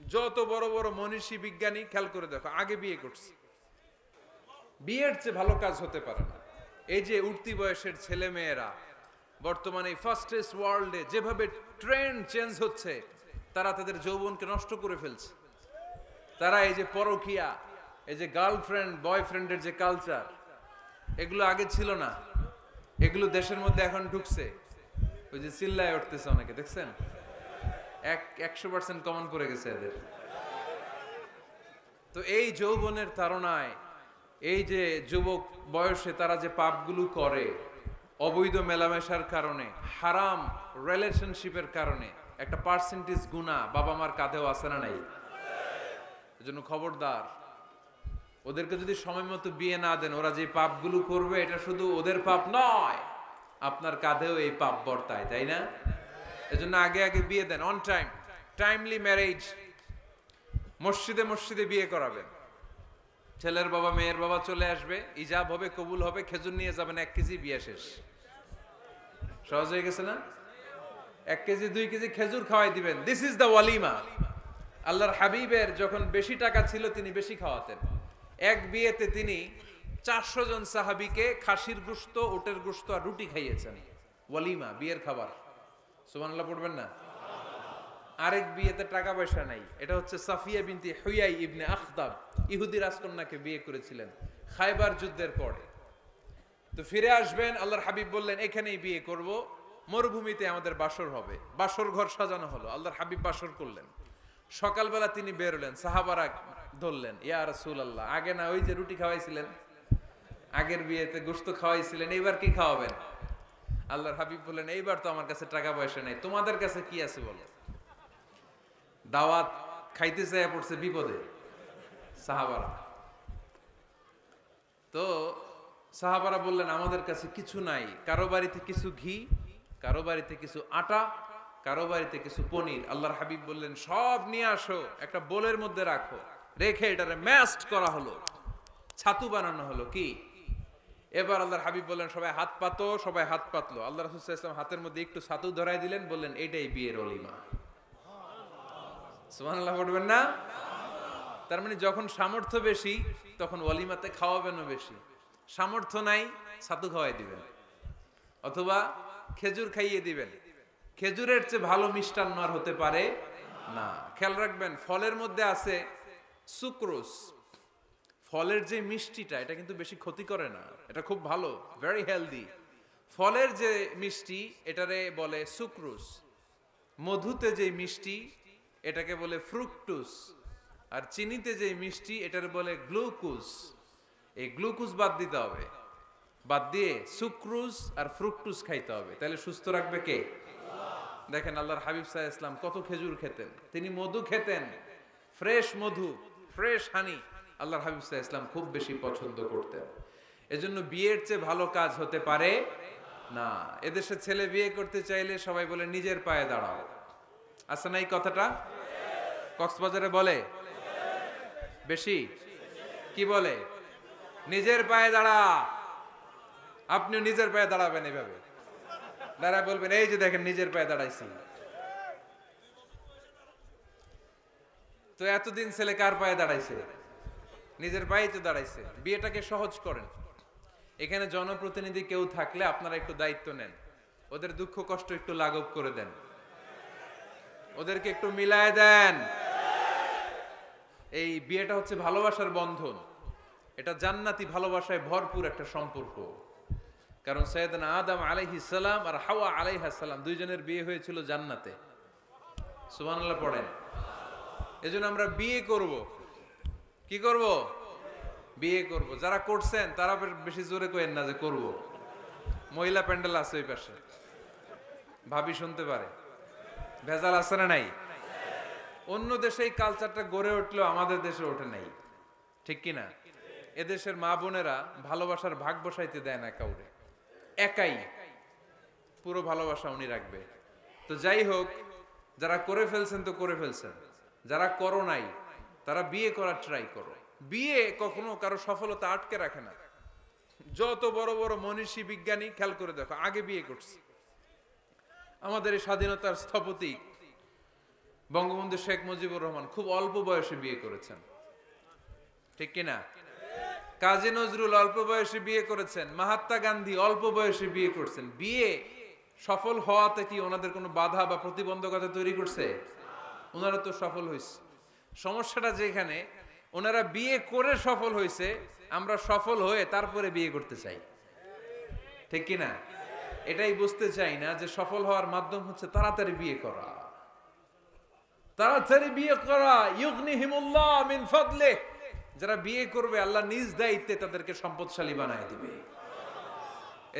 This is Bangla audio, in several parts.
যত বড় বড় মনীষী বিজ্ঞানী, খেয়াল করে দেখো, আগে বিয়ে করছে। বিয়ের চেয়ে ভালো কাজ হতে পারে না। এই যে উঠতি বয়সের ছেলে মেয়েরা বর্তমানে ফাস্টেস্ট ওয়ার্ল্ডে যেভাবে ট্রেন্ড চেঞ্জ হচ্ছে, তারা তাদের যৌবনকে নষ্ট করে ফেলছে। তারা এই যে পরকিয়া, এই যে গার্লফ্রেন্ড বয়ফ্রেন্ডের যে কালচার এগুলো আগে ছিল না। এগুলো দেশের মধ্যে এখন ঢুকছে। ওই যে চিল্লায় উঠতেছে অনেকে, দেখছেন? এক, একশো পার্সেন্ট কমন পড়ে গেছে এদের। তো এই যৌবনের তাড়নায় এই যে যুবক বয়সে তারা যে পাপগুলো করে, অবৈধ মেলামেশার কারণে, হারাম রিলেশনশিপের কারণে, একটা পার্সেন্টেজ গুণা বাবা মার কাঁধেও আসে না নাই? এজন্য খবরদার, ওদেরকে যদি সময় মতো বিয়ে না দেন, ওরা যে পাপগুলো করবে, এটা শুধু ওদের পাপ নয়, আপনার কাঁধেও এই পাপ বর্তায়, তাই না? এজন্য আগে আগে বিয়ে দেন অন টাইম টাইমলি ম্যারেজ মসজিদে মসজিদে বিয়ে করাবেন। ছেলের বাবা, মেয়ের বাবা চলে আসবে, ইজাব হবে, কবুল হবে, খেজুর নিয়ে যাবেন, এক কেজি বিয়ে শেষ। সহজ হয়ে গেছে না? এক কেজি, দুই কেজি খেজুর খাওয়াই দিবেন। দিস ইজ দ্য ওয়ালিমা আল্লাহর হাবিবের যখন বেশি টাকা ছিল, তিনি বেশি খাওয়াতেন। এক বিয়েতে তিনি চারশো জন সাহাবিকে খাসির গুস্ত, ওটের গুস্ত আর রুটি খাইয়েছেন। ওয়ালিমা, বিয়ের খাবার। সুবহানাল্লাহ, পড়বেন না? আরেক বিয়েতে টাকা পয়সা নাই। এটা হচ্ছে সাফিয়া বিনতি হুয়াই ইবনে আখতাব, ইহুদি রাজকন্যাকে বিয়ে করেছিলেন খাইবার যুদ্ধের পরে। তো ফিরে আসবেন, আল্লাহর হাবিব বললেন, এখানেই বিয়ে করব, মরুভূমিতে আমাদের বাসর হবে। বাসর ঘর সাজানো হলো, আল্লাহর হাবিব বাসর করলেন। সকালবেলা তিনি বেরোলেন সাহাবারা ধরলেন, ইয়া রাসূল আল্লাহ আগে না ওই যে রুটি খাওয়াইছিলেন? আগের বিয়েতে গোস্ত খাওয়াইছিলেন, এইবার কি খাওয়াবেন? আল্লাহর হাবিব বললেন, এইবার তো আমার কাছে টাকা পয়সা নেই। তোমাদের কাছে কি আছে বলো? দাওয়াত খাইতে চাই পড়ছে বিপদে। সাহাবারা। তো সাহাবারা বললেন, আমাদের কাছে কিছু নাই। কারও বাড়িতে কিছু ঘি, কারও বাড়িতে কিছু আটা, কারও বাড়িতে কিছু পনির। আল্লাহর হাবিব বললেন, সব নিয়ে আসো, একটা বোলের মধ্যে রাখো। রেখে এটারে ম্যাস্ট করা হলো। ছাতু বানানো হলো। কি? এবার আল্লাহর হাবিব বললেন, সবাই হাত পাতো, সবাই হাত পাতলো। আল্লাহ রসুল ইসলাম হাতের মধ্যে একটু ছাতু ধরাই দিলেন, বললেন, এটাই বিয়ের অলিমা। সুবহানাল্লাহ পড়বেন না? তার মানে যখন সামর্থ্য বেশি, তখন অলিমাতে খাওয়াবেনও বেশি। সামর্থ্য নাই, ছাতু খাওয়াই দিবেন। অথবা খেজুর খাইয়ে দিবেন। খেজুরের চেয়ে ভালো মিষ্টান্ন আর হতে পারে না। খেয়াল রাখবেন, ফলের মধ্যে আছে সুক্রোজ। ফলের যে মিষ্টিটা, এটা কিন্তু বেশি ক্ষতি করে না। এটা খুব ভালো ভেরি হেলদি ফলের যে মিষ্টি, এটারে বলে সুক্রোজ। মধুতে যে মিষ্টি, এটাকে বলে ফ্রুকটুস আর চিনিতে যে মিষ্টি, এটার বলে গ্লুকোজ। এই গ্লুকোজ বাদ দিতে হবে। বাদ দিয়ে সুক্রুজ আর ফ্রুকটুস খাইতে হবে। তাহলে সুস্থ রাখবে কে? দেখেন আল্লাহর হাবিব সাহা ইসলাম কত খেজুর খেতেন। তিনি মধু খেতেন। ফ্রেশ মধু, ফ্রেশ হানি। আল্লাহর হাবিব ইসলাম খুব বেশি পছন্দ করতেন। এজন্য বিয়ের চেয়ে ভালো কাজ হতে পারে না। এদেশে ছেলে বিয়ে করতে চাইলে সবাই বলে, নিজের পায়ে দাঁড়াও। আছে না এই কথাটা? কক্সবাজারে বলে? বেশি? কি বলে? নিজের পায়ে দাঁড়া। আপনি নিজের পায়ে দাঁড়াবেন এইভাবে দাঁড়া বলবেন, এই যে দেখেন, নিজের পায়ে দাঁড়াইছি। তো এতদিন ছেলে কার পায়ে দাঁড়াইছে? নিজের পায়ে তো দাঁড়াইছে। বিয়েটাকে সহজ করেন। এখানে জনপ্রতিনিধি কেউ থাকলে আপনারা একটু দায়িত্ব নেন। ওদের দুঃখ, কষ্ট একটু লাঘব করে দেন। ওদেরকে একটু মিলায় দেন। এই বিয়েটা হচ্ছে ভালোবাসার বন্ধন। এটা জান্নাতি ভালোবাসায় ভরপুর একটা সম্পর্ক। কারণ সৈয়দনা আদম আলাইহিস সালাম আর হাওয়া আলাইহিস সালাম দুইজনের বিয়ে হয়েছিল জান্নাতে। সুবহানাল্লাহ পড়েন। এজন্য আমরা বিয়ে করব। কি করব? বিয়ে করব। যারা করছেন, তারা বেশি জোরে কইেন না যে করব। মহিলা প্যান্ডেল আছে ওই পাশে। ভাবি শুনতে পারে। ভেজাল আছে না নাই? অন্য দেশে এই কালচারটা গড়ে উঠলেও আমাদের দেশে ওঠে নাই। ঠিক কি না এদেশের মা বোনেরা ভালোবাসার ভাগ বসাইতে দেয় না কাউরে। একাই পুরো ভালোবাসা উনি রাখবে। তো যাই হোক, যারা করে ফেলছেন তো করে ফেলছেন। যারা করো নাই তারা বিয়ে করার ট্রাই করো। বিয়ে কখনো কারও সফলতা আটকে রাখে না। যত বড় বড় মনীষী বিজ্ঞানী, খেয়াল করে দেখো, আগে বিয়ে করছে। আমাদের এই স্বাধীনতার স্থপতি বঙ্গবন্ধু শেখ মুজিবুর রহমান খুব অল্প বয়সে বিয়ে করেছেন। ঠিক কিনা কাজী নজরুল অল্প বয়সে বিয়ে করেছেন, মাহাত্মা গান্ধী অল্প বয়সে বিয়ে করছেন। বিয়ে সফল হওয়াতে কি ওনাদের কোনো বাধা বা প্রতিবন্ধকতা তৈরি করছে? ওনারা তো সফল হয়েছে সমস্যাটা যেখানে ওনারা বিয়ে করে সফল হয়েছে, আমরা সফল হয়ে তারপরে বিয়ে করতে চাই। ঠিক কিনা এটাই বুঝতে চাই না যে সফল হওয়ার মাধ্যম হচ্ছে তাড়াতাড়ি বিয়ে করা। তাড়াতাড়ি বিয়ে করা, ইউগনিহিমুল্লাহ মিন ফাদলে যারা বিয়ে করবে, আল্লাহ নিজ দায়িত্বে তাদেরকে সম্পদশালী বানায় দিবে।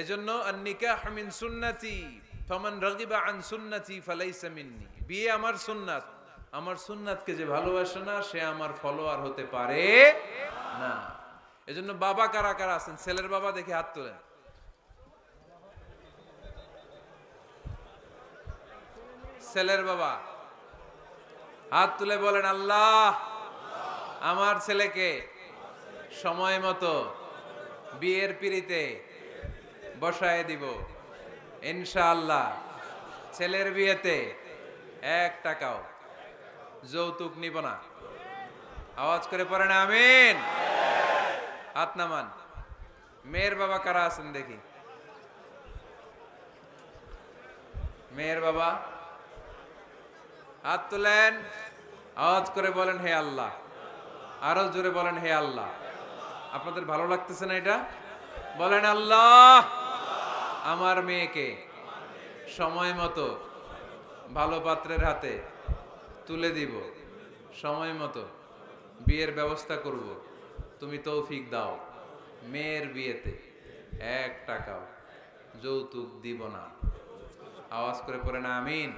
এজন্য আন-নিকাহ মিন সুন্নতি, ফামান রাগিবা আন সুন্নতি ফালাইসা মিন্নি। বিয়ে আমার সুন্নাত আমার সুন্নাতকে যে ভালোবাসে না, সে আমার ফলোয়ার হতে পারে না। এজন্য বাবা কারা কারা আছেন? ছেলের বাবা দেখে হাত তোলেন। ছেলের বাবা, হাত তুলে বলেন, আল্লাহ, আমার ছেলেকে সময় মতো বিয়ের পিড়িতে বসায় দিব। ইনশাআল্লাহ, ছেলের বিয়েতে এক টাকাও যৌতুক নিব না। আওয়াজ করে পড়েন, আমিন। হাত নামান। মেয়ের বাবা কারা আছেন দেখি। মেয়ের বাবা। হাত তুলেন। আওয়াজ করে বলেন, হে আল্লাহ। আরও জোরে বলেন, হে আল্লাহ। আপনাদের ভালো লাগতেছে না এটা? বলেন, আল্লাহ। আমার মেয়েকে সময় মতো ভালো পাত্রের হাতে তুলে দিব। সময় মতো বিয়ের ব্যবস্থা করব। তুমি তৌফিক দাও। মেয়ের বিয়েতে এক টাকাও যৌতুক দিব না। আওয়াজ করে পড়ে না, আমিন?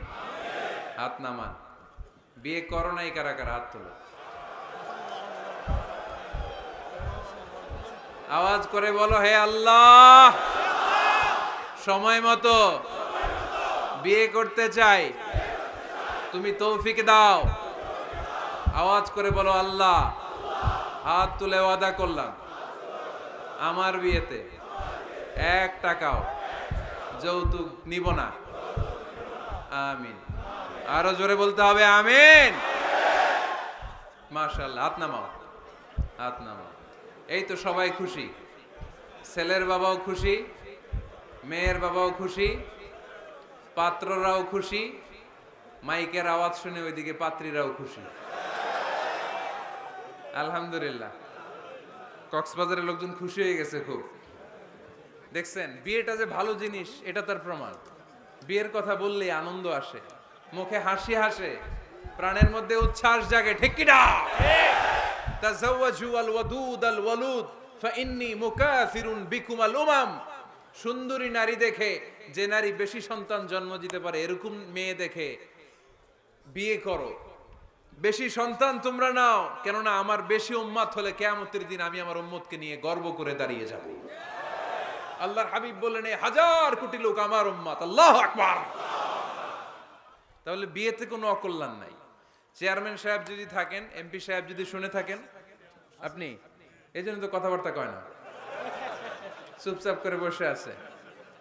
হাত নামান। বিয়ে করো নাই কারা কারা হাত তোলো। আওয়াজ করে বলো, হে আল্লাহ! সময় মতো বিয়ে করতে চাই। তুমি তৌফিক দাও। আওয়াজ করে বলো, আল্লাহ, হাত তুলে ওয়াদা করলাম। আমার বিয়েতে এক টাকাও যৌতুক নিব না। আমিন। আরও জোরে বলতে হবে, আমিন। মাশাআল্লাহ, হাত নামাও হাত নামাও। এই তো সবাই খুশি। ছেলের বাবাও খুশি, মেয়ের বাবাও খুশি, পাত্ররাও খুশি। মাইকের আওয়াজ শুনে ওইদিকে পাত্রীরাও খুশি। আলহামদুলিল্লাহ। কক্সবাজারের লোকজন খুশি হয়ে গেছে খুব। দেখছেন, বিয়েটা যে ভালো জিনিস, এটা তার প্রমাণ। বিয়ের কথা বললে আনন্দ আসে। মুখে হাসি হাসে, প্রাণের মধ্যে উচ্ছ্বাস জাগে, ঠিক কিনা তাজাওয়াজু আল ওয়াদুদ আল ওয়ালুদ ফাইন্নি মুকাফিরুন বিকুম আল উমাম। সুন্দরী নারী দেখে, যে নারী বেশি সন্তান জন্ম দিতে পারে, এরকম মেয়ে দেখে বিয়ে করো। বেশি সন্তান তোমরা নাও, কেননা আমার বেশি উম্মাত হলে কেয়ামতের দিন আমি আমার উম্মতকে নিয়ে গর্ব করে দাঁড়িয়ে যাব। আল্লাহর হাবিব বললেন "এই হাজার কোটি লোক আমার উম্মাত, আল্লাহ আকবার। তাহলে বিয়েতে কোনো অকল্যাণ নাই। চেয়ারম্যান সাহেব যদি থাকেন, এমপি সাহেব যদি শুনে থাকেন, আপনি, এই জন্য তো কথাবার্তা কয় না। চুপচাপ করে বসে আছে।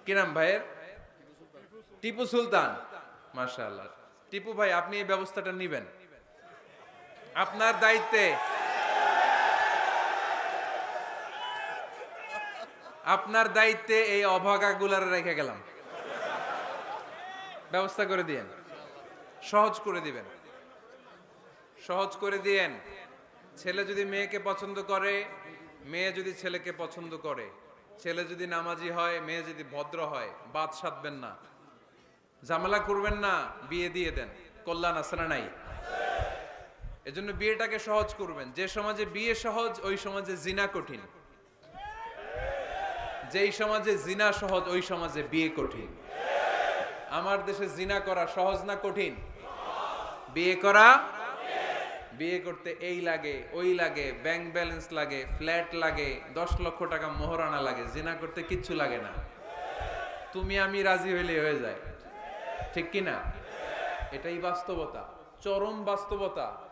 কি নাম ভাইয়ের? টিপু সুলতান। মাশাআল্লাহ। টিপু ভাই, আপনি এই ব্যবস্থাটা নিবেন। আপনার দায়িত্বে। আপনার দায়িত্বে এই অভাগাগুলার রেখে গেলাম। ব্যবস্থা করে দিয়েন। সহজ করে দিবেন। সহজ করে দিয়েন। ছেলে যদি মেয়েকে পছন্দ করে, মেয়ে যদি ছেলেকে পছন্দ করে। ছেলে যদি নামাজি হয়, মেয়ে যদি ভদ্র হয় বাদ সাধবেন না। ঝামেলা করবেন না, বিয়ে দিয়ে দেন। কল্যাণ না নাই? এজন্য বিয়েটাকে সহজ করবেন। যে সমাজে বিয়ে সহজ, ওই সমাজে জিনা কঠিন। যেই সমাজে জিনা সহজ, ওই সমাজে বিয়ে কঠিন। আমার দেশে জিনা করা সহজ না কঠিন? বিয়ে করা? বিয়ে করতে এই লাগে, ওই লাগে, ব্যাংক ব্যালেন্স লাগে, ফ্ল্যাট লাগে, দশ লক্ষ টাকা মোহরানা লাগে, জিনা করতে কিচ্ছু লাগে না। তুমি আমি রাজি হইলে হয়ে যায়। ঠিক কিনা? এটাই বাস্তবতা। চরম বাস্তবতা।